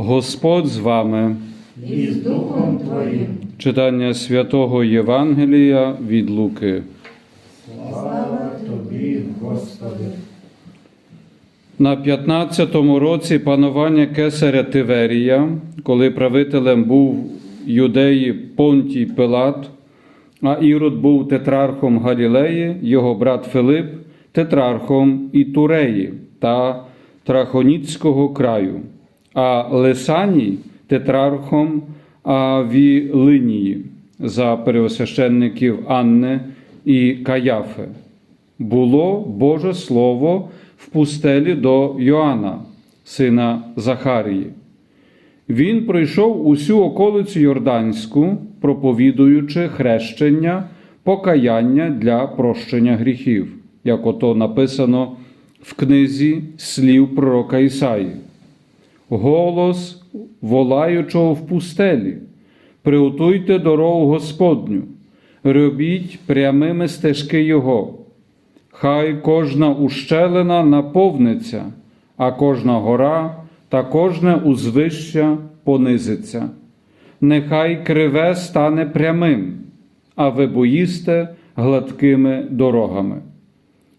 Господь з вами. і з Духом Твоїм. Читання святого Євангелія від Луки. Слава Тобі, Господи. На 15-му році панування кесаря Тиверія, коли правителем був юдеї Понтій Пилат, а Ірод був тетрархом Галілеї, його брат Филип тетрархом Ітуреї та Трахоніцького краю, а Лисаній тетрархом Авілинії за первосвященників Анни і Каяфи було Боже Слово в пустелі до Йоанна, сина Захарії. Він пройшов усю околицю Йорданську, проповідуючи хрещення, покаяння для прощення гріхів, як ото написано в книзі слів пророка Ісаї. Голос волаючого в пустелі. Приготуйте дорогу Господню, робіть прямими стежки Його. Хай кожна ущелина наповниться, а кожна гора та кожне узвище понизиться. Нехай криве стане прямим, а ви боїсте гладкими дорогами.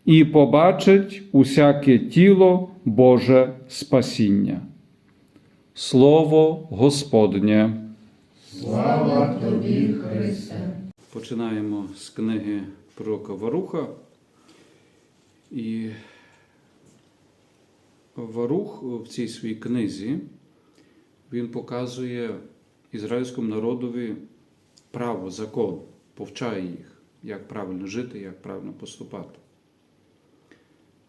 І побачить усяке тіло Боже спасіння. Слово Господнє. Слава Тобі, Христе. Починаємо з книги пророка Варуха. І Варух в цій своїй книзі він показує ізраїльському народові право, закон, повчає їх, як правильно жити, як правильно поступати.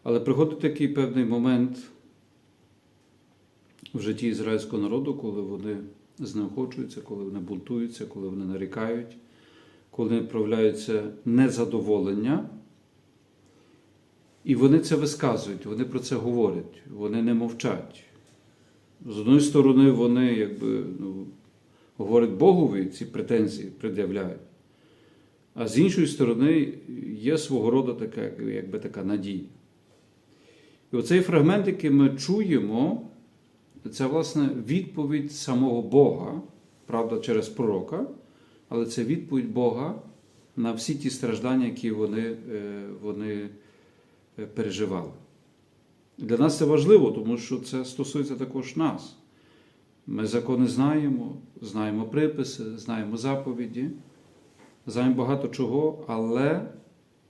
Але приходить такий певний момент в житті ізраїльського народу, коли вони знеохочуються, коли вони бунтуються, коли вони нарікають, коли проявляється незадоволення. І вони це висказують, вони про це говорять, вони не мовчать. З одної сторони, вони якби ну, говорять Богові ці претензії пред'являють. А з іншої сторони, є свого роду така, якби така надія. І оцей фрагмент, який ми чуємо, це власне відповідь самого Бога, правда, через пророка, але це відповідь Бога на всі ті страждання, які вони, е, вони е, переживали. Для нас це важливо, тому що це стосується також нас. Ми закони знаємо, знаємо приписи, знаємо заповіді, знаємо багато чого, але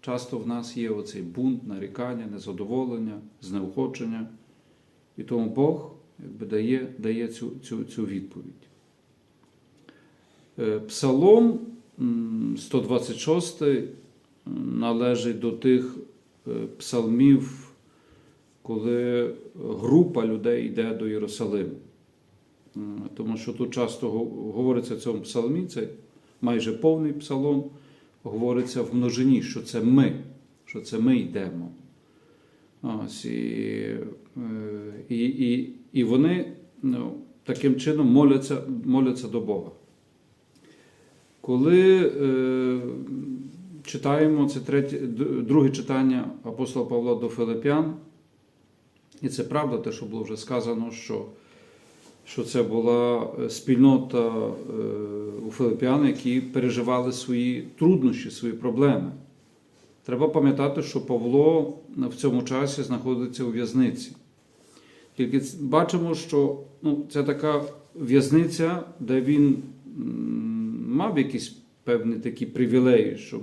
часто в нас є оцей бунт, нарікання, незадоволення, знеохочення. І тому Бог якби, дає, дає цю, цю, цю відповідь. Е, Псалом 126 належить до тих е, псалмів, коли група людей йде до Єрусалиму. Тому що тут часто говориться в цьому псалмі, це майже повний псалом, говориться в множині, що це ми, що це ми йдемо. Ось, і, е, і, і, і вони ну, таким чином моляться, моляться до Бога. Коли е, читаємо це третє, друге читання апостола Павла до Филип'ян, і це правда, те, що було вже сказано, що, що це була е, спільнота е, у Филип'ян, які переживали свої труднощі, свої проблеми. Треба пам'ятати, що Павло в цьому часі знаходиться у в'язниці. Тільки бачимо, що ну, це така в'язниця, де він мав якісь певні такі привілеї, що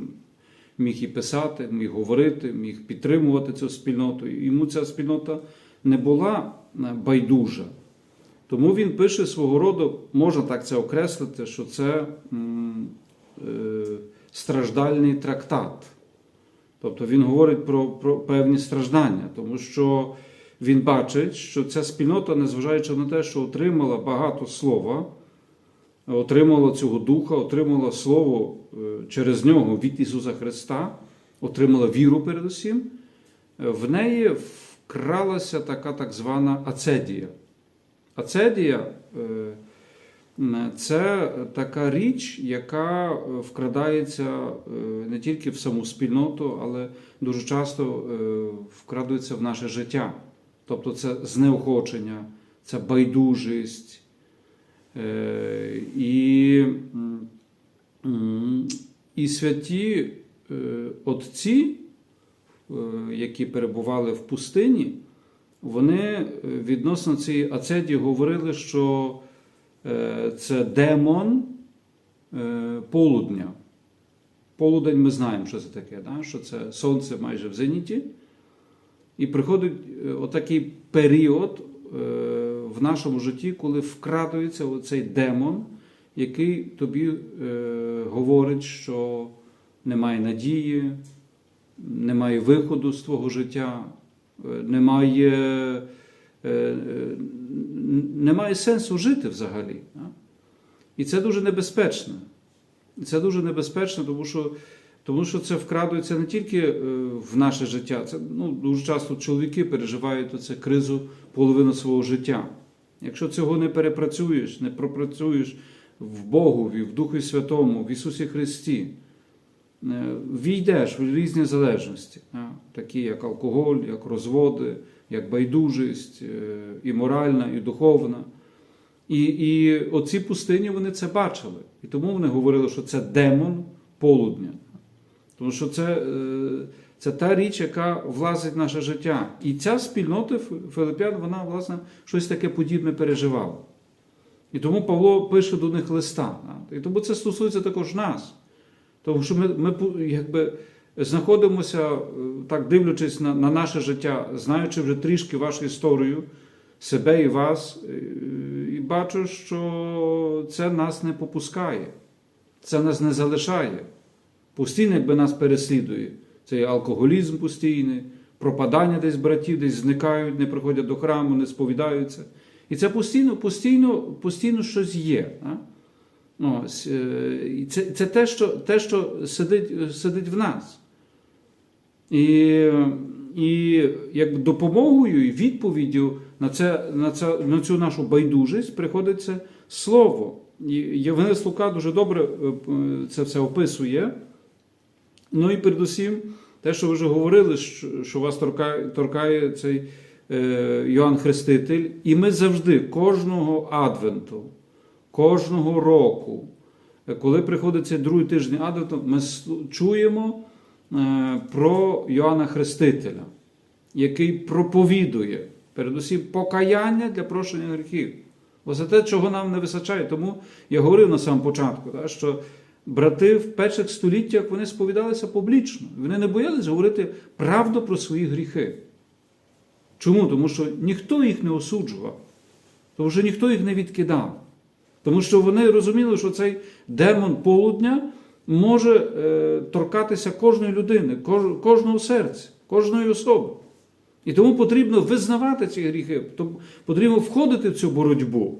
міг і писати, міг говорити, міг підтримувати цю спільноту. Йому ця спільнота не була е, байдужа. Тому він пише свого роду, можна так це окреслити, що це е, страждальний трактат. Тобто він говорить про, про певні страждання, тому що він бачить, що ця спільнота, незважаючи на те, що отримала багато слова, отримала цього духа, отримала слово е, через нього від Ісуса Христа, отримала віру передусім, е, в неї вкралася така так звана ацедія. Ацедія е, це така річ, яка вкрадається не тільки в саму спільноту, але дуже часто вкрадується в наше життя. Тобто це знеохочення, це байдужість, Е, І, і святі е, отці, е, які перебували в пустині, вони відносно цієї ацеді говорили, що це демон полудня. Полудень ми знаємо, що це таке, да? що це сонце майже в зеніті. І приходить е, отакий період е, в нашому житті, коли вкрадується цей демон, який тобі е, говорить, що немає надії, немає виходу з твого життя, немає, немає сенсу жити взагалі. І це дуже небезпечно. Це дуже небезпечно, тому що, тому що це вкрадується не тільки е, в наше життя. Це ну, дуже часто чоловіки переживають оце кризу половину свого життя. Якщо цього не перепрацюєш, не пропрацюєш в Богові, в Духу Святому, в Ісусі Христі, е, війдеш в різні залежності, такі як алкоголь, як розводи, як байдужість, е, і моральна, і духовна. І, і оці пустині вони це бачили. І тому вони говорили, що це демон полудня. Тому що це, е, це та річ, яка влазить в наше життя. І ця спільнота Филип'ян, вона, власне, щось таке подібне переживала. І тому Павло пише до них листа. І тому це стосується також нас. Тому що ми, ми якби знаходимося, е, так дивлячись на, на наше життя, знаючи вже трішки вашу історію, себе і вас, е, і бачу, що це нас не попускає, це нас не залишає. Постійно, якби нас переслідує. Це і алкоголізм постійний, пропадання десь братів, десь зникають, не приходять до храму, не сповідаються. І це постійно, постійно, постійно щось є. Ось, е, це, це те, що, те, що сидить, сидить в нас. І, і як допомогою і відповіддю на, це, на, це, на цю нашу байдужість приходить це слово. І Євгенець Лука дуже добре е, е, це все описує. Ну і передусім, те, що ви вже говорили, що, вас торкає, торкає цей е, Йоанн Хреститель, і ми завжди, кожного адвенту, кожного року, е, коли приходить цей другий тиждень адвенту, ми чуємо е, про Йоанна Хрестителя, який проповідує передусім покаяння для прощення гріхів. Ось те, чого нам не вистачає. Тому я говорив на самому початку, так, що брати в перших століттях вони сповідалися публічно. Вони не боялись говорити правду про свої гріхи. Чому? Тому що ніхто їх не осуджував, тому що ніхто їх не відкидав. Тому що вони розуміли, що цей демон полудня може е, торкатися кожної людини, кож- кожного серця, кожної особи. І тому потрібно визнавати ці гріхи, потрібно входити в цю боротьбу.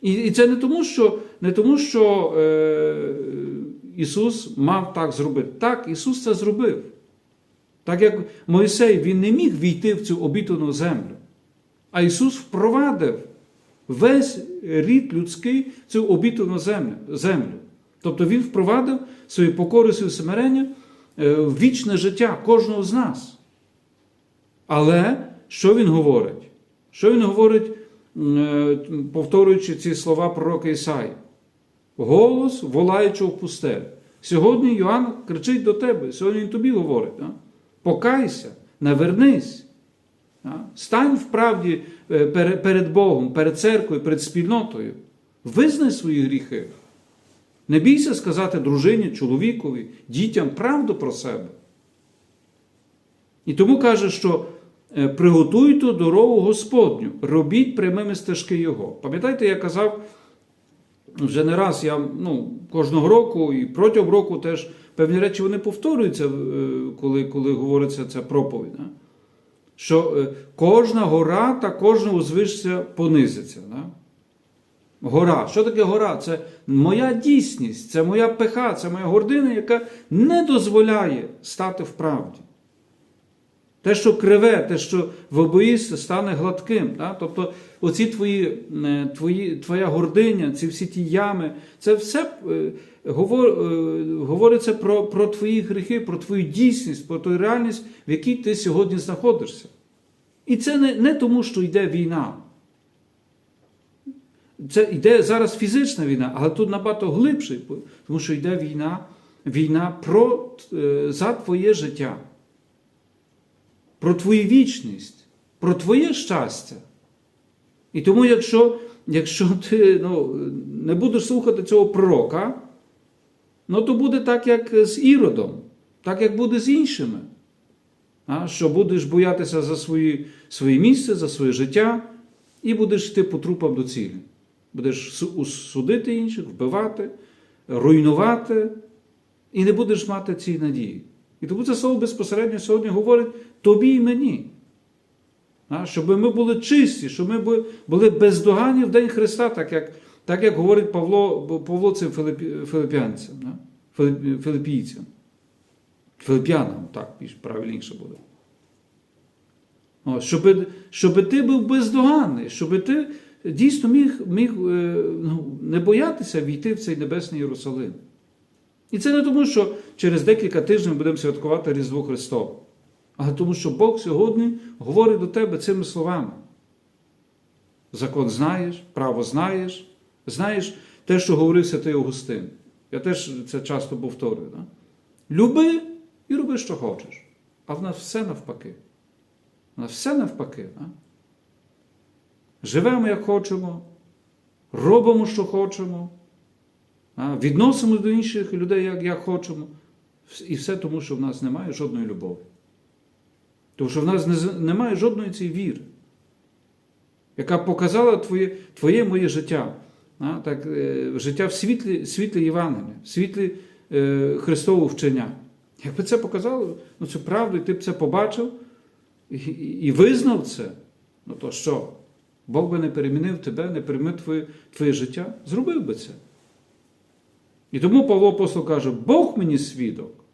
І, і це не тому, що, не тому, що е, Ісус мав так зробити. Так, Ісус це зробив. Так як Мойсей він не міг війти в цю обітану землю. А Ісус впровадив весь рід людський в цю обітану землю. Тобто Він впровадив свою покору, своє смирення е, в вічне життя кожного з нас. Але що він говорить? Що він говорить, е, повторюючи ці слова пророка Ісаї? Голос волаючого в пустель. Сьогодні Йоанн кричить до тебе, сьогодні він тобі говорить. Да? Покайся, навернись. Да? Стань в правді е, перед Богом, перед церквою, перед спільнотою. Визнай свої гріхи. Не бійся сказати дружині, чоловікові, дітям правду про себе. І тому каже, що е, приготуйте дорогу Господню, робіть прямими стежки Його. Пам'ятаєте, я казав вже не раз, я ну, кожного року і протягом року теж певні речі вони повторюються, е, коли, коли говориться ця проповідь. Що е, кожна гора та кожна узвишся понизиться. Да? Гора. Що таке гора? Це моя дійсність, це моя пеха, це моя гордина, яка не дозволяє стати в правді. Те, що криве, те, що в обоїсти стане гладким. Да? Тобто, оці твої, е, твої, твоя гординя, ці всі ті ями, це все е, говор, е, говориться про, про твої гріхи, про твою дійсність, про ту реальність, в якій ти сьогодні знаходишся. І це не, не тому, що йде війна. це йде зараз фізична війна, але тут набагато глибше, тому що йде війна, війна про, за твоє життя, про твою вічність, про твоє щастя. І тому, якщо, якщо ти ну, не будеш слухати цього пророка, ну то буде так, як з Іродом, так як буде з іншими. А, що будеш боятися за свої, своє місце, за своє життя, і будеш йти по трупам до цілі. Будеш судити інших, вбивати, руйнувати, і не будеш мати цієї надії. І тому це слово безпосередньо сьогодні говорить тобі і мені. Щоб ми були чисті, щоб ми були- бездоганні в День Христа, так як, так як говорить Павло, Павло цим? Филип- филипійцям. Филип'янам, так правильніше буде. О, щоб, щоб ти був бездоганний, щоб ти дійсно міг, міг е, ну, не боятися війти в цей небесний Єрусалим. І це не тому, що через декілька тижнів будемо святкувати Різдво Христове, але тому, що Бог сьогодні говорить до тебе цими словами. Закон знаєш, право знаєш, знаєш те, що говорив святий Августин. Я теж це часто повторюю. Да? Люби і роби, що хочеш. А в нас все навпаки. У нас все навпаки. Да? Живемо, як хочемо, робимо, що хочемо, а? відносимо до інших людей, як, як хочемо. І все тому, що в нас немає жодної любові. Тому що в нас немає жодної цієї віри, яка показала твоє, твоє моє життя. А? Так, е, життя в світлі, світлі Євангелія, в світлі е, Христового вчення. Якби це показало, ну цю правду, і ти б це побачив і, і, і визнав це, ну то що? Бог би не перемінив тебе, не перемінив твоє, твоє життя, зробив би це. І тому Павло Апостол каже: Бог мені свідок.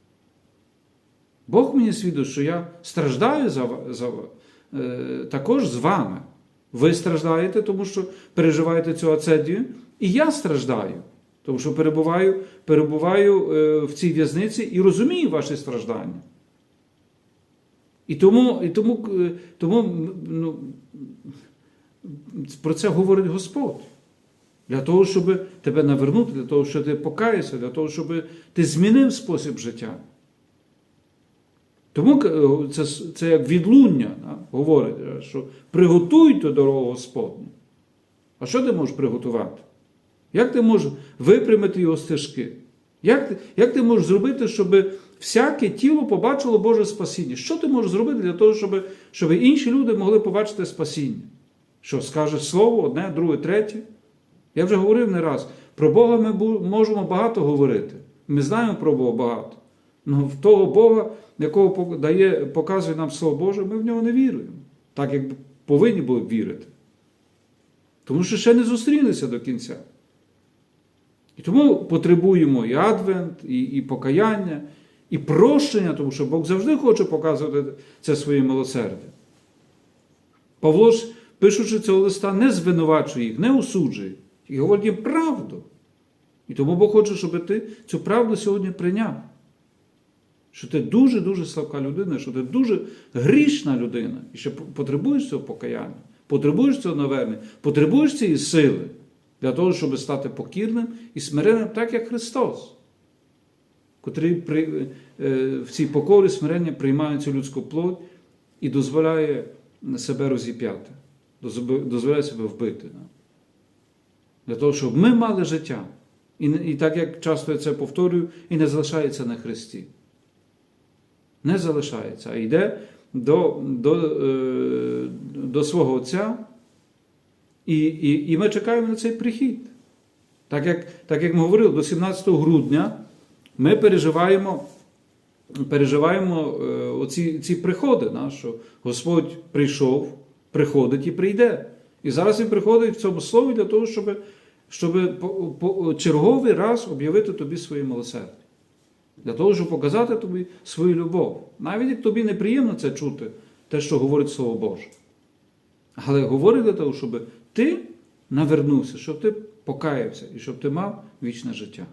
Бог мені свідок, що я страждаю за, за, е, також з вами. Ви страждаєте, тому що переживаєте цю ацедію, і я страждаю, тому що перебуваю, перебуваю е, в цій в'язниці і розумію ваші страждання. І тому, і тому, е, тому ну, про це говорить Господь. Для того, щоб тебе навернути, для того, щоб ти покаявся, для того, щоб ти змінив спосіб життя. Тому е, це, це як відлуння да, говорить, е, що приготуйте дорогу Господню. А що ти можеш приготувати? Як ти можеш випрямити його стежки? Як, ти- як ти можеш зробити, щоб всяке тіло побачило Боже спасіння? Що ти можеш зробити для того, щоб, щоб інші люди могли побачити спасіння? Що скажеш слово, одне, друге, третє? Я вже говорив не раз. Про Бога ми можемо багато говорити. Ми знаємо про Бога багато. Ну, в того Бога, якого дає, показує нам Слово Боже, ми в нього не віруємо. Так, як повинні були б вірити. Тому що ще не зустрілися до кінця. І тому потребуємо і адвент, і, і покаяння, і прощення, тому що Бог завжди хоче показувати це своє милосердя. Павло ж, пишучи цього листа, не звинувачує їх, не осуджує, і говорить їм правду. І тому Бог хоче, щоб ти цю правду сьогодні прийняв. Що ти дуже-дуже слабка людина, що ти дуже грішна людина, і що потребуєш цього покаяння, потребуєш цього навернення, потребуєш цієї сили для того, щоб стати покірним і смиренним, так як Христос, котрий при, е, в цій покорі смирення приймає цю людську плоть і дозволяє себе розіп'яти, дозволяє себе вбити. Для того, щоб ми мали життя. І, і так як часто я це повторюю, і не залишається на Христі. Не залишається, а йде до, до, е, до свого Отця, і, і, і ми чекаємо на цей прихід. Так як, так як ми говорили, до 17 грудня ми переживаємо, переживаємо е, оці, ці приходи, да, що Господь прийшов, приходить і прийде. І зараз Він приходить в цьому слові для того, щоб, щоб по, по, черговий раз об'явити тобі своє милосердя. Для того, щоб показати тобі свою любов. Навіть як тобі неприємно це чути, те, що говорить Слово Боже. Але говорить для того, щоб ти навернувся, щоб ти покаявся і щоб ти мав вічне життя.